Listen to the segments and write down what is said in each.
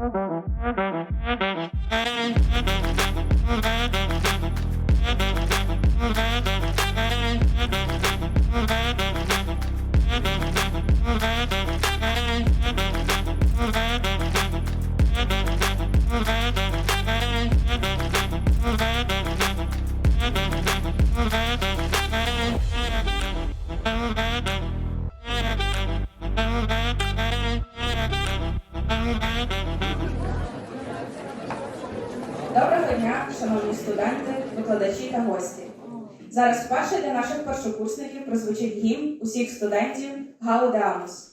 Доброго Вперше для наших першокурсників прозвучить гімн усіх студентів Гаудеамус.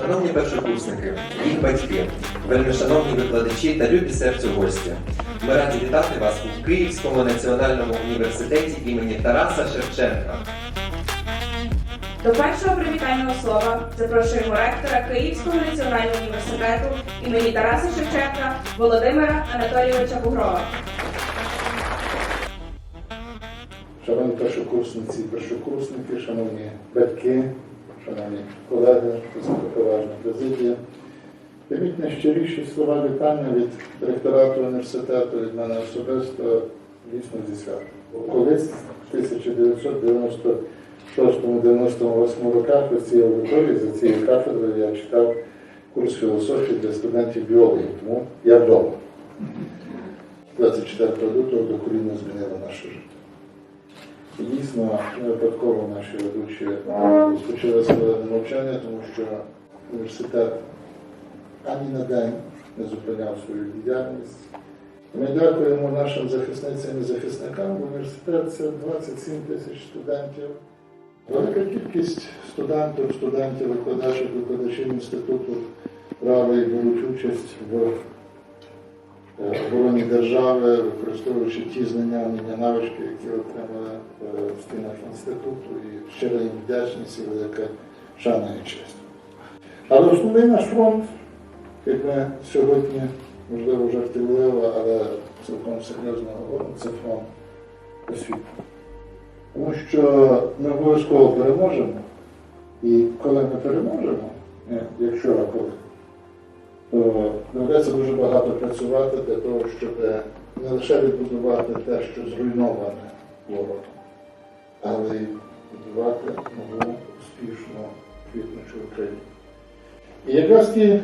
Шановні першокурсники, їх батьки, вельми шановні викладачі та любі серцю гості. Ми раді вітати вас у Київському національному університеті імені Тараса Шевченка. До першого привітального слова запрошуємо ректора Київського національного університету імені Тараса Шевченка Володимира Анатолійовича Бугрова. Шановні першокурсниці, першокурсники, шановні батьки, шановні колеги, високоповажна президія. Прийміть найщиріші слова вітання від ректорату університету, від мене особисто, дійсно зі святом. Колись 1990 1998 роках у цій аудиторії за цією кафедрою я читав курс філософії для студентів біології, тому я вдома. 24 лютого докорінно змінило наше життя. Дійсно, не випадково наші ведучі е, розпочали своє навчання, тому що університет ані на день не зупиняв свою діяльність. Ми дякуємо нашим захисницям і захисникам. Університет це 27 тисяч студентів. Велика кількість студентів, студентів, викладачів, викладачів інституту права і беруть участь в е, обороні держави, використовуючи ті знання, вміння, навички, які отримали е, в стінах інституту, і щира їм вдячність і велика шана і честь. Але основний наш фронт, як ми сьогодні, можливо, жартівливо, але цілком серйозно це фронт освіти. Тому що ми обов'язково переможемо, і коли ми переможемо, е, якщо коли, то доведеться дуже багато працювати для того, щоб не лише відбудувати те, що зруйноване ворогом, але й будувати нову успішну квітнучу Україну. І якраз ті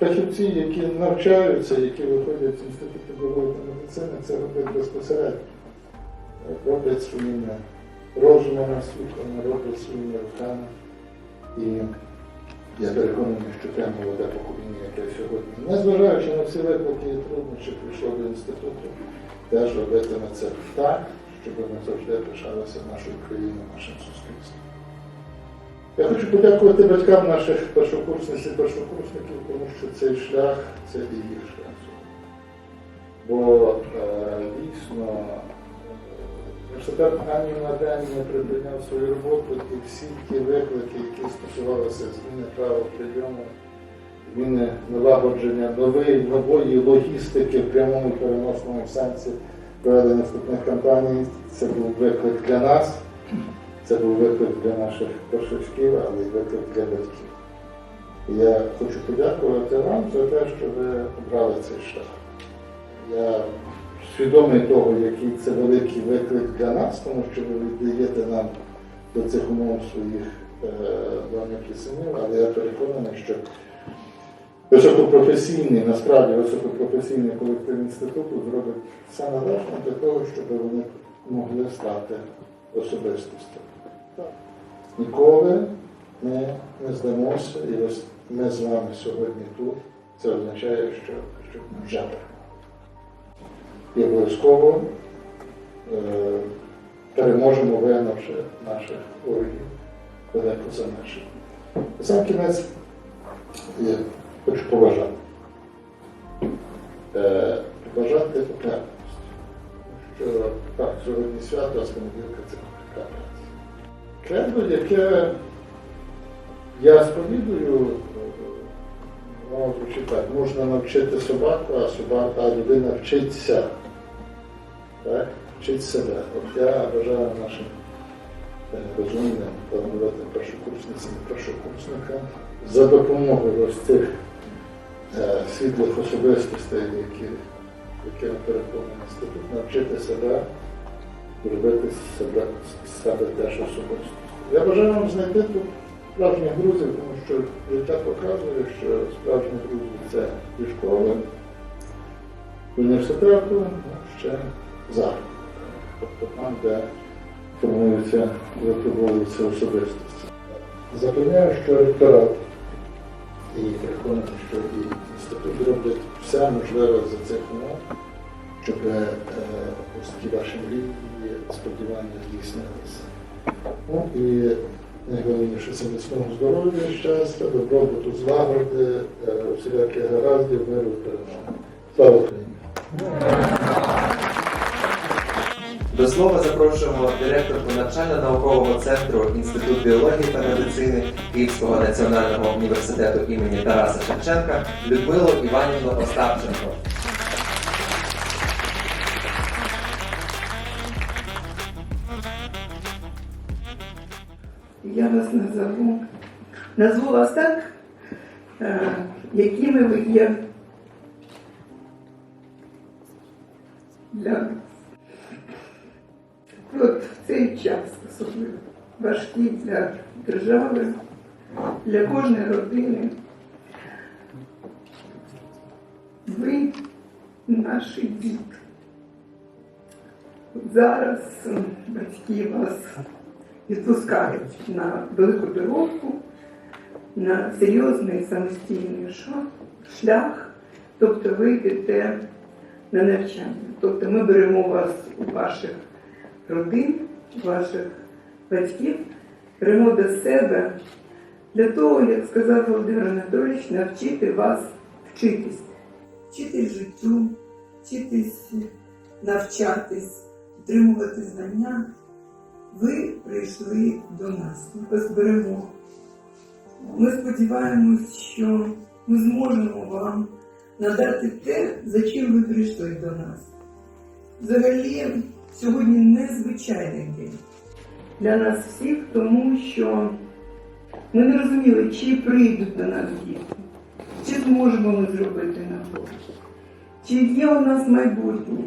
фахівці, які навчаються, які виходять з інституту бойової медицини, це роблять безпосередньо. Роблять своїми розумами, світлами, роблять своїми руками. І я переконаний, що те молоде покоління, яке сьогодні, незважаючи на всі виклики і труднощі, прийшло до інституту, теж робитиме це так, щоб ми завжди пишалися нашою країною, нашим суспільством. Я хочу подякувати батькам наших першокурсниць і першокурсників, тому що цей шлях це і їх шлях. Бо е, дійсно е, університет ані на день не припиняв свою роботу і всі ті виклики, які стосувалися зміни права прийому, зміни налагодження нової, нової логістики в прямому переносному сенсі проведення наступних кампаній, це був виклик для нас. Це був виклик для наших першачків, але й виклик для батьків. Я хочу подякувати вам за те, що ви обрали цей шлях. Я свідомий того, який це великий виклик для нас, тому що ви віддаєте нам до цих умов своїх е, доньок і синів, але я переконаний, що високопрофесійний, насправді високопрофесійний колектив інституту зробить все належне для того, щоб вони могли стати особистостями. Ніколи ми не здамося, і ми з вами сьогодні тут. Це означає, що, що вже. І обов'язково е, переможемо, вигнавши наших ворогів далеко за наших. Сам кінець я хочу побажати. Е, впевненості. Що так, сьогодні свято, а з понеділка це комплікація. Кредо, яке я сповідую, Воно звучить так. Можна навчити собаку, а собака, а людина вчиться. Так? Вчить себе. От я бажаю нашим розумним талановитим першокурсницям і першокурсникам за допомогою ось цих е, світлих особистостей, які, які переконаний інститут, навчити себе робити себе, себе теж особисто. Я бажаю вам знайти тут справжніх друзів, тому що життя показує, що справжні друзі це зі школи, університету, ще зараз. Тобто там, де формуються, випробовуються особистості. Запевняю, що ректорат і переконаний, що і інститут роблять все можливе за цих умов, щоб е, ось ті ваші мрії і сподівання здійснилися. Ну і найголовніше це міцного здоров'я, щастя, добробуту, злагоди, е, всіляких гараздів, миру, перемоги. Слава Україні! До слова запрошуємо директорку навчально-наукового центру Інститут біології та медицини Київського національного університету імені Тараса Шевченка Людмилу Іванівну Остапченко. Я вас назову. Назву вас так, е, якими ви є цей час особливо важкий для держави, для кожної родини. Ви наші діти. Зараз батьки вас відпускають на велику дорогу, на серйозний самостійний шлях, тобто ви йдете на навчання. Тобто ми беремо вас у ваших родин, ваших батьків, беремо до себе для того, як сказав Володимир Анатолійович, навчити вас вчитись. Вчитись життю, вчитись навчатись, отримувати знання. Ви прийшли до нас. Ми вас беремо. Ми сподіваємось, що ми зможемо вам надати те, за чим ви прийшли до нас. Взагалі, сьогодні незвичайний день для нас всіх, тому що ми не розуміли, чи прийдуть до нас діти, чи зможемо ми зробити набор, чи є у нас майбутнє.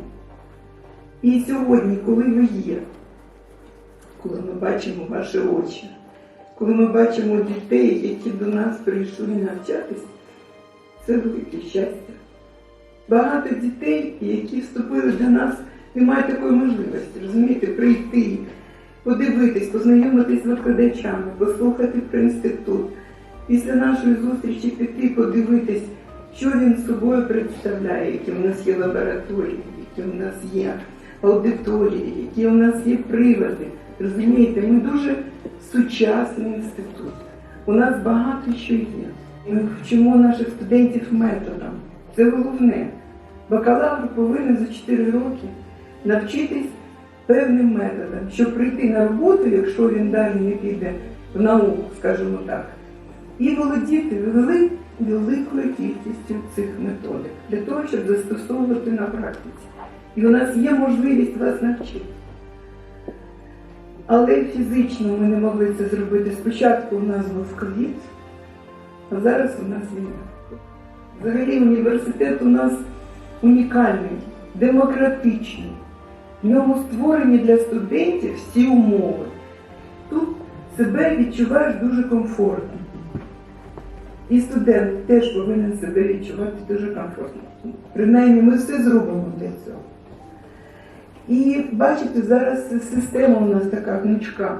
І сьогодні, коли ви є, коли ми бачимо ваші очі, коли ми бачимо дітей, які до нас прийшли навчатись, це велике щастя. Багато дітей, які вступили до нас, не мають такої можливості, розумієте, прийти, подивитись, познайомитись з викладачами, послухати про інститут. Після нашої зустрічі піти, подивитись, що він собою представляє, які у нас є лабораторії, які у нас є аудиторії, які у нас є приводи. Розумієте, ми дуже сучасний інститут. У нас багато що є. Ми вчимо наших студентів методам. Це головне. Бакалавр повинен за 4 роки навчитись певним методам, щоб прийти на роботу, якщо він далі не піде в науку, скажімо так, і володіти вели- великою кількістю цих методик для того, щоб застосовувати на практиці. І у нас є можливість вас навчити. Але фізично ми не могли це зробити. Спочатку у нас був ковід, а зараз у нас війна. Взагалі університет у нас унікальний, демократичний. В ньому створені для студентів всі умови. Тут себе відчуваєш дуже комфортно. І студент теж повинен себе відчувати дуже комфортно. Принаймні, ми все зробимо для цього. І бачите, зараз система у нас така гнучка.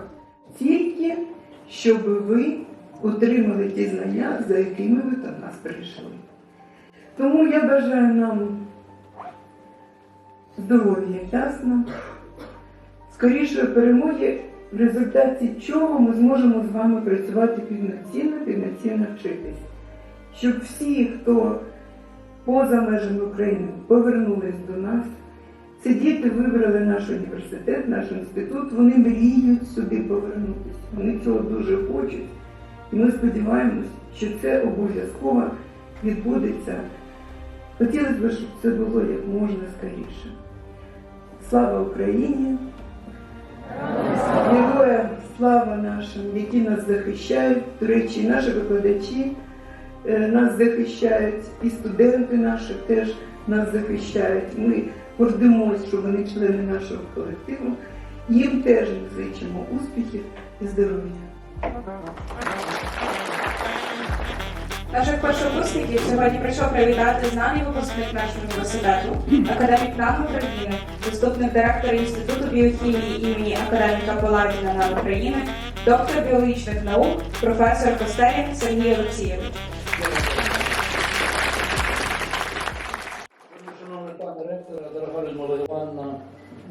Тільки щоб ви отримали ті знання, за якими ви до нас прийшли. Тому я бажаю нам здоров'я, ясно, скорішої перемоги, в результаті чого ми зможемо з вами працювати повноцінно, повноцінно вчитись. Щоб всі, хто поза межами України повернулись до нас, ці діти вибрали наш університет, наш інститут, вони мріють сюди повернутися. Вони цього дуже хочуть. І ми сподіваємось, що це обов'язково відбудеться. Хотілося б, щоб це було як можна скоріше. Слава Україні! Героям слава нашим, які нас захищають. До речі, наші викладачі е, нас захищають, і студенти наші теж нас захищають. Ми гордимось, що вони члени нашого колективу. Їм теж зичимо успіхів і здоров'я. Наших першокурсників сьогодні прийшов привітати знаний випускник нашого університету, академік НАН України, заступник директора Інституту біохімії імені академіка Паладіна НАН України, доктор біологічних наук, професор Костелін Сергій Олексійович. Шановний пане ректор, дорога Людмила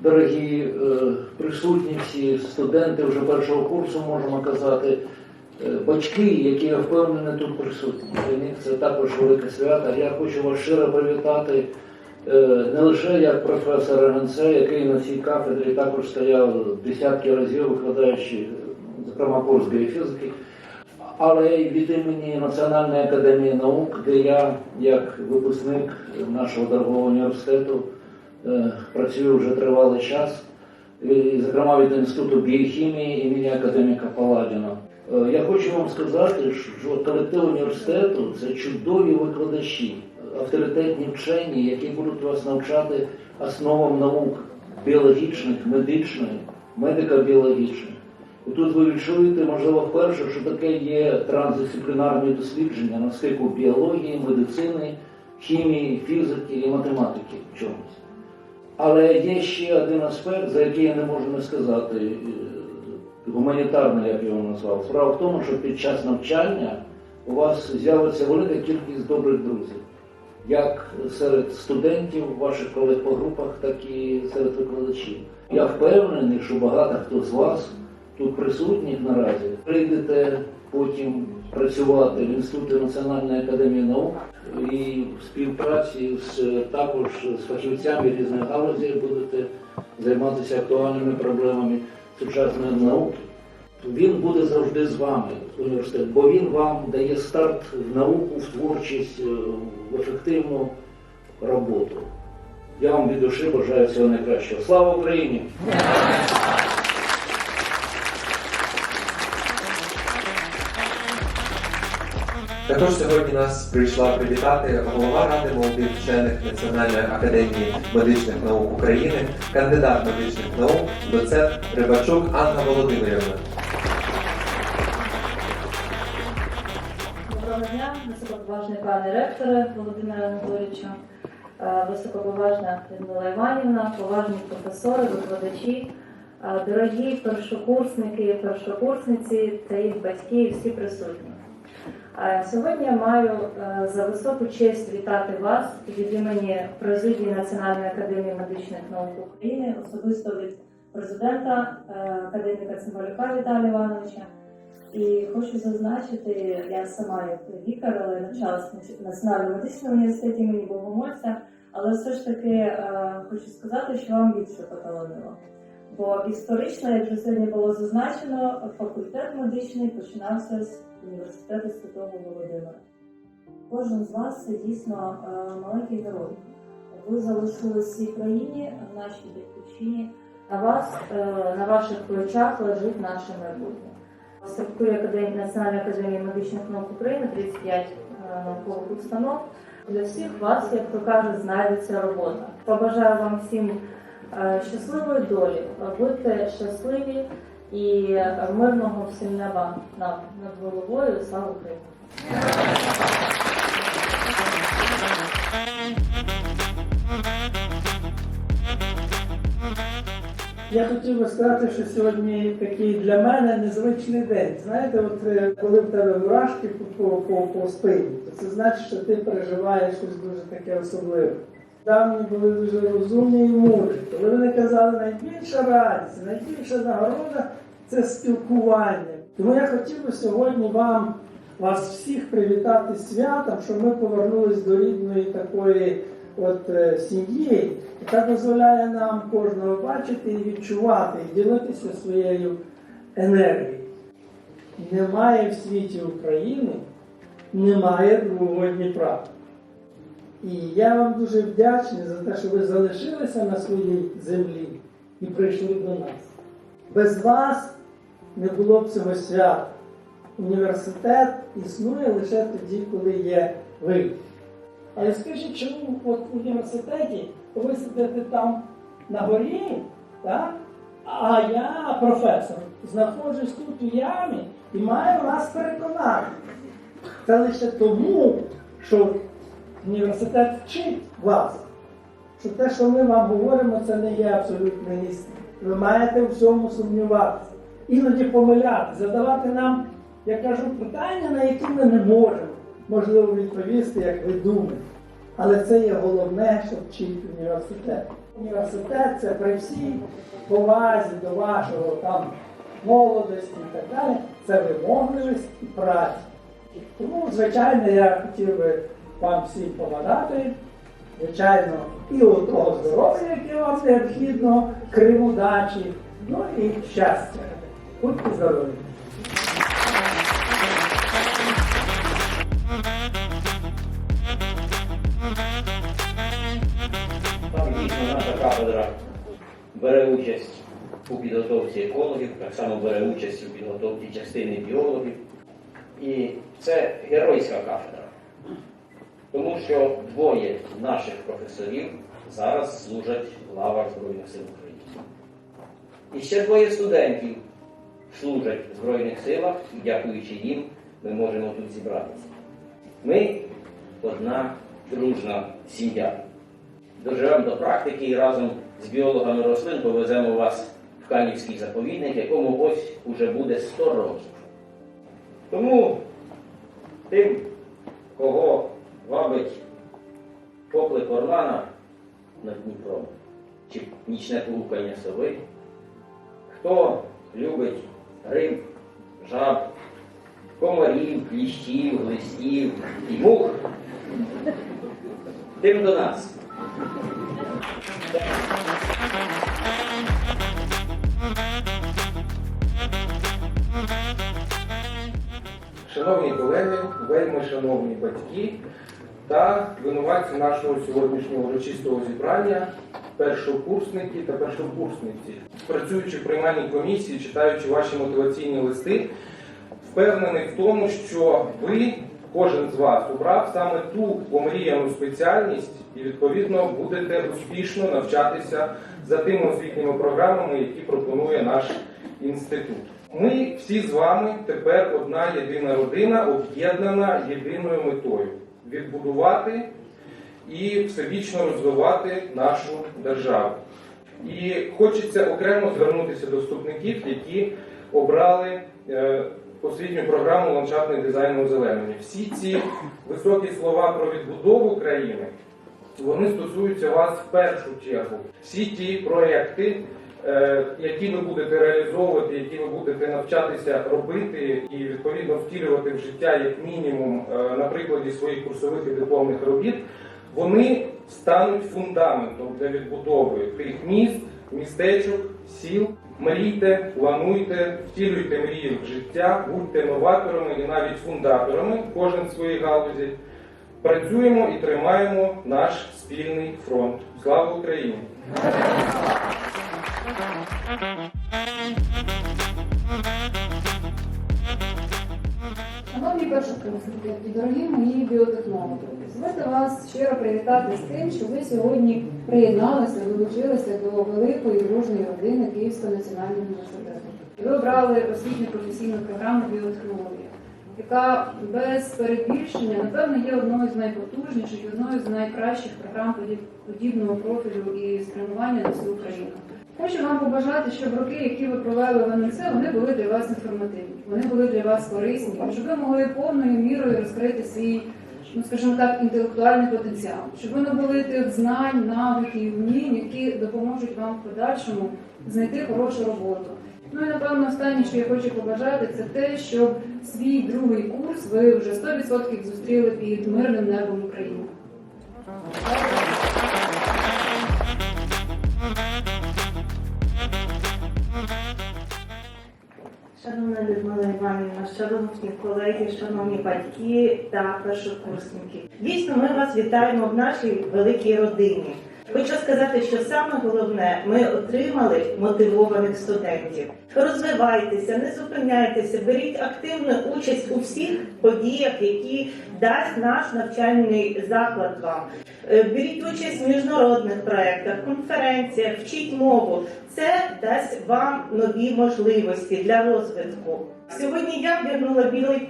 дорогі е, присутні всі студенти вже першого курсу, можемо казати, батьки, які я впевнений тут присутні. Для них це також велике свято. Я хочу вас щиро привітати е, не лише як професор РНЦ, який на цій кафедрі також стояв десятки разів, викладаючи, е, зокрема, курс біофізики, але й від імені Національної академії наук, де я, як випускник нашого дорогого університету, е, працюю вже тривалий час, зокрема від Інституту біохімії імені академіка Паладіна. Е, Я хочу вам сказати, що колектив університету це чудові викладачі, авторитетні вчені, які будуть вас навчати основам наук біологічних, медичних, медико-біологічних. І тут ви відчуєте, можливо, вперше, що таке є трансдисциплінарні дослідження на стику біології, медицини, хімії, фізики і математики в чомусь. Але є ще один аспект, за який я не можу не сказати, е, гуманітарний, як його назвав. Справа в тому, що під час навчання у вас з'явиться велика кількість добрих друзів, як серед студентів, ваших колег по групах, так і серед викладачів. Я впевнений, що багато хто з вас тут присутніх наразі прийдете потім працювати в Інституті Національної академії наук і в співпраці з також з фахівцями різних галузей будете займатися актуальними проблемами сучасної науки. Він буде завжди з вами, університет, бо він вам дає старт в науку, в творчість, е, в ефективну роботу. Я вам від душі бажаю всього найкращого. Слава Україні! Також сьогодні нас прийшла привітати голова Ради молодих вчених Національної академії медичних наук України, кандидат медичних наук, доцент Рибачук Анна Володимирівна. Доброго дня, високоповажний пане ректоре Володимире Анатолійовичу, е, високоповажна Людмила Іванівна, поважні професори, викладачі, е, дорогі першокурсники, першокурсниці та їх батьки всі присутні. Е, Сьогодні я маю е, за високу честь вітати вас від імені президії Національної академії медичних наук України, особисто від президента е, академіка Цимбалюка Віталія Івановича. І хочу зазначити, я сама як лікар, але навчалася в Національному медичному університеті імені Богомольця, але все ж таки хочу сказати, що вам більше поталанило. Бо історично, як вже сьогодні було зазначено, факультет медичний починався з університету Святого Володимира. Кожен з вас це дійсно е, маленький герой. Ви залишили цій країні, в нашій батьківщині. На вас, е, на ваших плечах лежить наше майбутнє. В структурі Академії Національної академії медичних наук України 35 е, наукових установ. Для всіх вас, як то кажуть, знайдеться робота. Побажаю вам всім щасливої долі, будьте щасливі і мирного всім неба нам над головою. Слава Україні! Я хотів би сказати, що сьогодні такий для мене незвичний день. Знаєте, от е, коли в тебе мурашки по, по, по, по спині, то це значить, що ти переживаєш щось дуже таке особливе. Давні були дуже розумні і мудрі. Коли вони казали, найбільша радість, найбільша нагорода це спілкування. Тому я хотів би сьогодні вам, вас всіх привітати святом, що ми повернулись до рідної такої от е, сім'ї, яка дозволяє нам кожного бачити і відчувати, і ділитися своєю енергією. Немає в світі України немає другого Дніпра. І я вам дуже вдячний за те, що ви залишилися на своїй землі і прийшли до нас. Без вас не було б цього свята. Університет існує лише тоді, коли є ви. Але скажіть, чому от в університеті ви сидите там на горі, так? а я, професор, знаходжусь тут у ямі і маю вас переконати. Це лише тому, що університет вчить вас, що те, що ми вам говоримо, це не є абсолютно істина. Ви маєте в цьому сумніватися, іноді помиляти, задавати нам, я кажу, питання, на які ми не можемо, можливо, відповісти, як ви думаєте. Але це є головне, що вчить університет. Університет це при всій повазі до вашого там молодості і так далі, це вимогливість і праця. Тому, звичайно, я хотів би вам всім побажати, звичайно, і от того здоров'я, яке вам необхідно, крім удачі, ну і щастя. Будьте здорові! Наша кафедра бере участь у підготовці екологів, так само бере участь у підготовці частини біологів. І це геройська кафедра. Тому що двоє наших професорів зараз служать в лавах Збройних сил України. І ще двоє студентів служать в Збройних силах, і дякуючи їм, ми можемо тут зібратися. Ми одна дружна сім'я доживемо до практики і разом з біологами рослин повеземо вас в Канівський заповідник, якому ось уже буде 100 років. Тому тим, кого вабить поклик Орлана над Дніпром. Чи нічне погукання сови, хто любить риб, жаб, комарів, кліщів, глистів і мух, тим до нас. Шановні колеги, вельми шановні батьки та винуватці нашого сьогоднішнього урочистого зібрання, першокурсники та першокурсниці. Працюючи в приймальній комісії, читаючи ваші мотиваційні листи, впевнений в тому, що ви, кожен з вас, обрав саме ту помріяну спеціальність і відповідно будете успішно навчатися за тими освітніми програмами, які пропонує наш інститут. Ми всі з вами тепер одна єдина родина, об'єднана єдиною метою відбудувати і всебічно розвивати нашу державу. І хочеться окремо звернутися до вступників, які обрали е, освітню програму ландшафтний дизайн озеленення. Всі ці високі слова про відбудову країни вони стосуються вас в першу чергу. Всі ті проекти, які ви будете реалізовувати, які ви будете навчатися робити і відповідно втілювати в життя як мінімум е, на прикладі своїх курсових і дипломних робіт, вони стануть фундаментом для відбудови тих міст, містечок, сіл. Мрійте, плануйте, втілюйте мрії в життя, будьте новаторами і навіть фундаторами, кожен в своїй галузі. Працюємо і тримаємо наш спільний фронт. Слава Україні! Шановні першокурсники і дорогі мої біотехнологи, дозвольте вас щиро привітати з тим, що ви сьогодні приєдналися, долучилися до великої дружної родини Київського національного університету. І Ви обрали освітню професійну програму біотехнологія, яка без перебільшення, напевно, є одною з найпотужніших, і одною з найкращих програм подібного профілю і спрямування на всю Україну. Хочу вам побажати, щоб роки, які ви провели в ННЦ, вони були для вас інформативні, вони були для вас корисні, щоб ви могли повною мірою розкрити свій, ну скажімо так, інтелектуальний потенціал, щоб ви набули тих знань, навиків, вмінь, які допоможуть вам в подальшому знайти хорошу роботу. Ну і напевно останнє, що я хочу побажати, це те, щоб свій другий курс ви вже 100% зустріли під мирним небом України. Шановна Людмила Іванівна, шановні колеги, шановні батьки та першокурсники. Дійсно, ми вас вітаємо в нашій великій родині. Хочу сказати, що саме головне, ми отримали мотивованих студентів. Розвивайтеся, не зупиняйтеся, беріть активну участь у всіх подіях, які дасть наш навчальний заклад вам. Е, Беріть участь в міжнародних проєктах, конференціях, вчіть мову. Це дасть вам нові можливості для розвитку. Сьогодні я вдягнула білий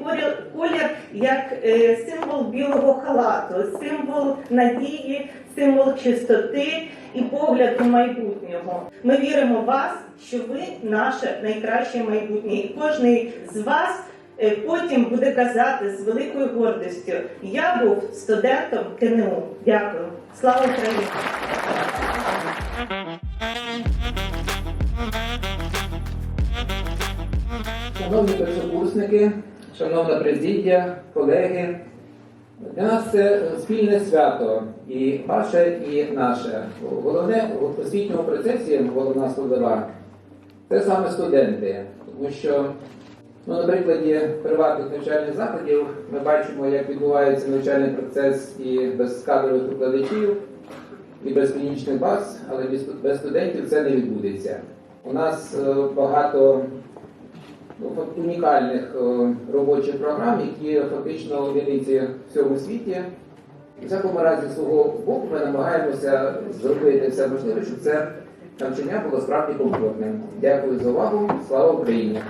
колір, як е, символ білого халату, символ надії, символ чистоти і погляду майбутнього. Ми віримо в вас, що ви наше найкраще майбутнє, і кожен з вас. е, Потім буде казати з великою гордістю: я був студентом КНУ. Дякую. Слава Україні! Шановні першокурсники, шановна президія, колеги, для нас це спільне свято, і ваше, і наше. Головне в освітньому процесі, головна складова, це саме студенти, тому що ну, на прикладі приватних навчальних закладів ми бачимо, як відбувається навчальний процес і без кадрових викладачів, і без клінічних баз, але без- студентів це не відбудеться. У нас е, багато унікальних е, робочих програм, які фактично одиниці в всьому світі. У всякому разі, свого боку, ми намагаємося зробити все можливе, щоб це навчання було справді комфортним. Дякую за увагу. Слава Україні!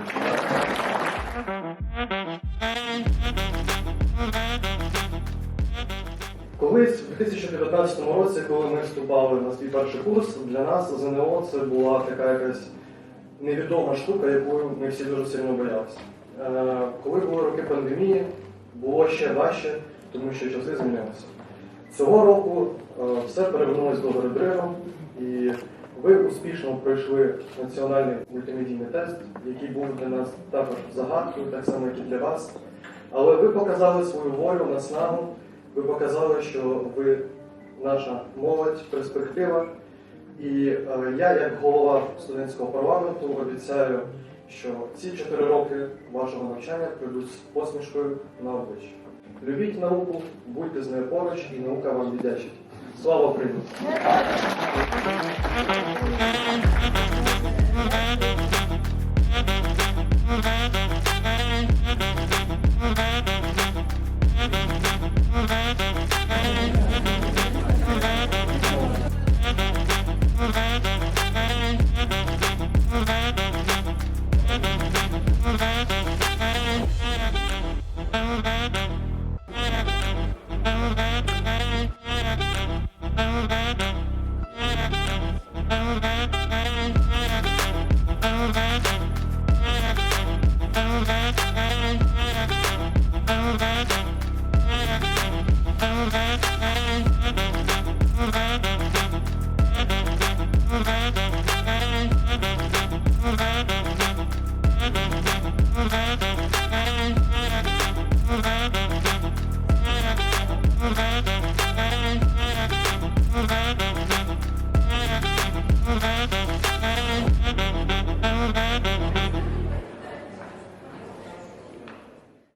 Колись в 2019 році, коли ми вступали на свій перший курс, для нас ЗНО це була така якась невідома штука, якою ми всі дуже сильно боялися. Е, Коли були роки пандемії, було ще важче, тому що часи змінилися. Цього року е, все перевернулось до древом, і ви успішно пройшли національний мультимедійний тест, який був для нас також загадкою, так само, як і для вас. Але ви показали свою волю, наснагу, ви показали, що ви наша молодь, перспектива. І е, я, як голова студентського парламенту, обіцяю, що ці чотири роки вашого навчання пройдуть з посмішкою на обличчі. Любіть науку, будьте з нею поруч, і наука вам віддячить. Слава Україні!